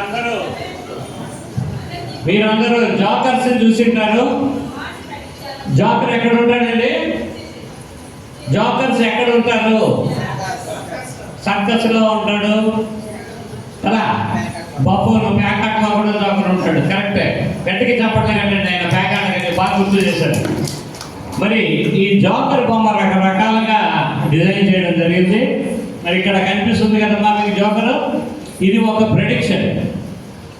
మీరందరూ. మీరందరూ జాకర్స్ చూసింటారు. జాకర్ ఎక్కడ ఉంటాడండి? జాకర్స్ ఎక్కడ ఉంటారు? సర్కస్లో ఉంటాడు. కదా? బఫూన్ ప్యాకాట్ కూడా జాకర్ ఉంటాడు. కరెక్టే. గట్టికి చెప్పట్లేదండి ఆయన ప్యాకాట్ బాగా గుర్తు చేశాడు. మరి ఈ జాకర్ బొమ్మ రకరకాలుగా డిజైన్ చేయడం జరిగింది. మరి ఇక్కడ కనిపిస్తుంది కదమ్మా మీకు జోకర్? ఇది ఒక ప్రెడిక్షన్.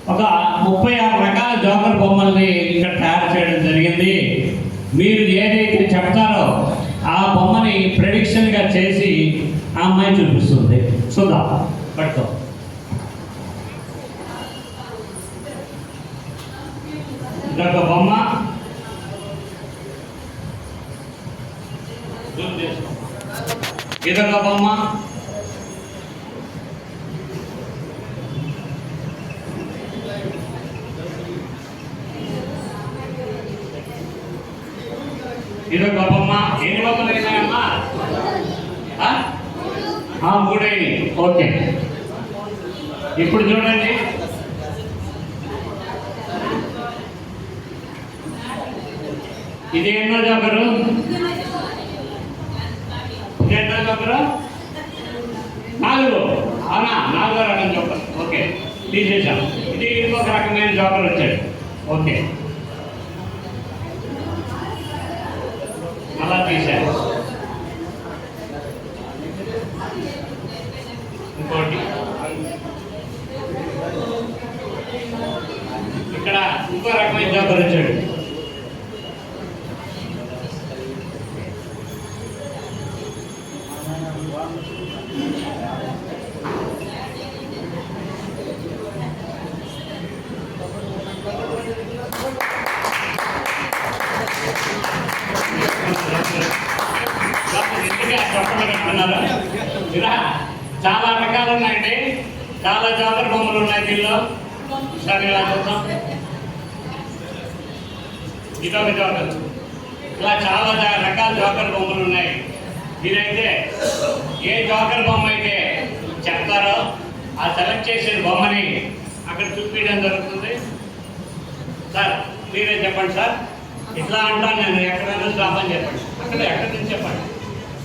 ఒక ముప్పై ఆరు రకాల జోకర్ బొమ్మల్ని ఇక్కడ తయారు చేయడం జరిగింది. మీరు ఏదైతే చెప్తారో ఆ బొమ్మని ప్రెడిక్షన్గా చేసి ఆ అమ్మాయి చూపిస్తుంది. చూద్దాం. పట్టుకో. ఇదొక బొమ్మ. ఇదొక బొమ్మ. ఇదో గొప్పమ్మ. ఎన్ని బొమ్మలు అయినాయమ్మా ఆ? ఓకే. ఇప్పుడు చూడండి. ఇది ఎన్నో చెప్పరు ఇది ఎన్నో చెప్పరు నాలుగు. అవునా? నాలుగో రకం జోకర్ ఓకే. తీసేసాం ఇది ఇంకొక రకమైన జోకర్ వచ్చాడు. ఓకే. అలా తీశారు. ఇంకోటి. ఇక్కడ ఇంకో రకమైన జోకర్ చొక్కలు ఇలా చాలా రకాలు ఉన్నాయండి. చాలా జాతర బొమ్మలు ఉన్నాయి దీనిలో. సరే ఇలా చూద్దాం. ఇదొక జోకర్ ఇలా చాలా రకాల జోకర్ బొమ్మలు ఉన్నాయి. మీరైతే ఏ జోకర్ బొమ్మ అయితే చెప్తారో ఆ సెలెక్ట్ చేసిన బొమ్మని అక్కడ చూపించడం జరుగుతుంది. సార్ మీరే చెప్పండి సార్. ఇట్లా అంటాను నేను. ఎక్కడైనా స్టాప్ అని చెప్పండి. అక్కడ ఎక్కడి నుంచి చెప్పండి?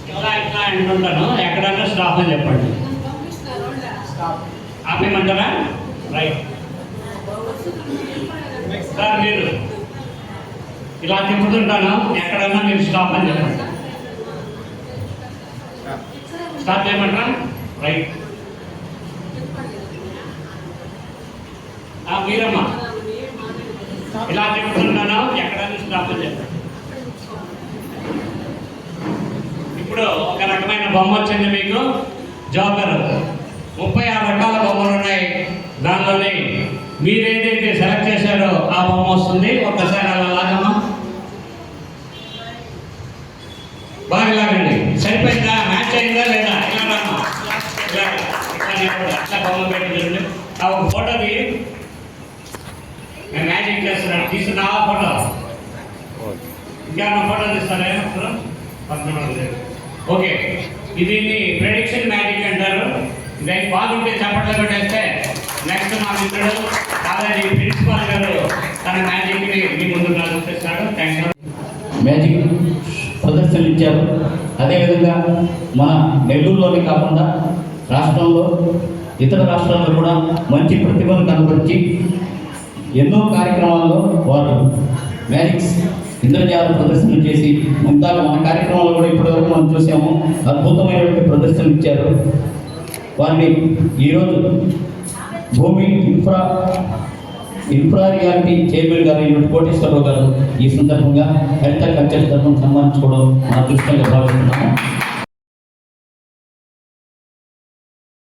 ఇట్లా ఇట్లా అంటుంటాను ఎక్కడైనా స్టాప్ అని చెప్పండి. ఆపేయమంటారా? రైట్. సార్ మీరు ఇలా తిప్పుతుంటాను ఎక్కడన్నా మీరు స్టాప్ అని చెప్పండి. స్టాప్ చేయమంటారా? రైట్. ఆ, మీరమ్మా. ఇలా తిప్పుతుంటాను ఎక్కడైనా స్టాప్ అని చెప్పండి. ఇప్పుడు ఒక రకమైన బొమ్మ వచ్చింది మీకు. జోకర్ ముప్పై ఆరు రకాల బొమ్మలు ఉన్నాయి దానిలోని. మీరు ఏదైతే సెలెక్ట్ చేశారో ఆ బొమ్మ వస్తుంది. ఒక్కసారి అలా లాగమ్మా. బాగా లాగండి. సరిపోయిందా? మ్యాచ్ అయిందా లేదా? ఇలా రామ్మా. అట్లా బొమ్మ పెట్టి ఆ ఒక ఫోటో తీయి నేను మ్యాజిక్ చేస్తున్నాను. తీసుకున్న ఆ ఫోటో ఇంకా ఫోటో తీస్తాను ఇప్పుడు? పద్నాలుగు లేదు ఓకే. ఇది ప్రెడిక్షన్ మ్యాజిక్ అంటారు. దానికి బాగుంటే చప్పట్లు పెట్టేస్తే నెక్స్ట్ మా మిత్రుడు కాలేజీ ప్రిన్సిపాల్ గారు తన మ్యాజిక్ని మీ ముందు చూపిస్తాడు థ్యాంక్ యూ మ్యాజిక్ ప్రదర్శనలు ఇచ్చారు అదేవిధంగా మన నెల్లూరులోనే కాకుండా రాష్ట్రంలో ఇతర రాష్ట్రాల్లో కూడా మంచి ప్రతిభను కనపరిచి ఎన్నో కార్యక్రమాల్లో వారు మ్యాజిక్స్ ఇంద్రజాల ప్రదర్శనలు చేసి ఇందాక మన కార్యక్రమాల్లో కూడా ఇప్పటివరకు మనం చూసాము. అద్భుతమైనటువంటి ప్రదర్శనలు ఇచ్చారు. వారిని ఈరోజు భూమి ఇన్ఫ్రా ఇన్ఫ్రా రియాలిటీ చైర్మన్ గారు కోటేశ్వరరావు గారు ఈ సందర్భంగా హెల్త్ కల్చర్ తరఫున సన్మానించుకోవడం మన దృష్టంగా భావిస్తున్నాము.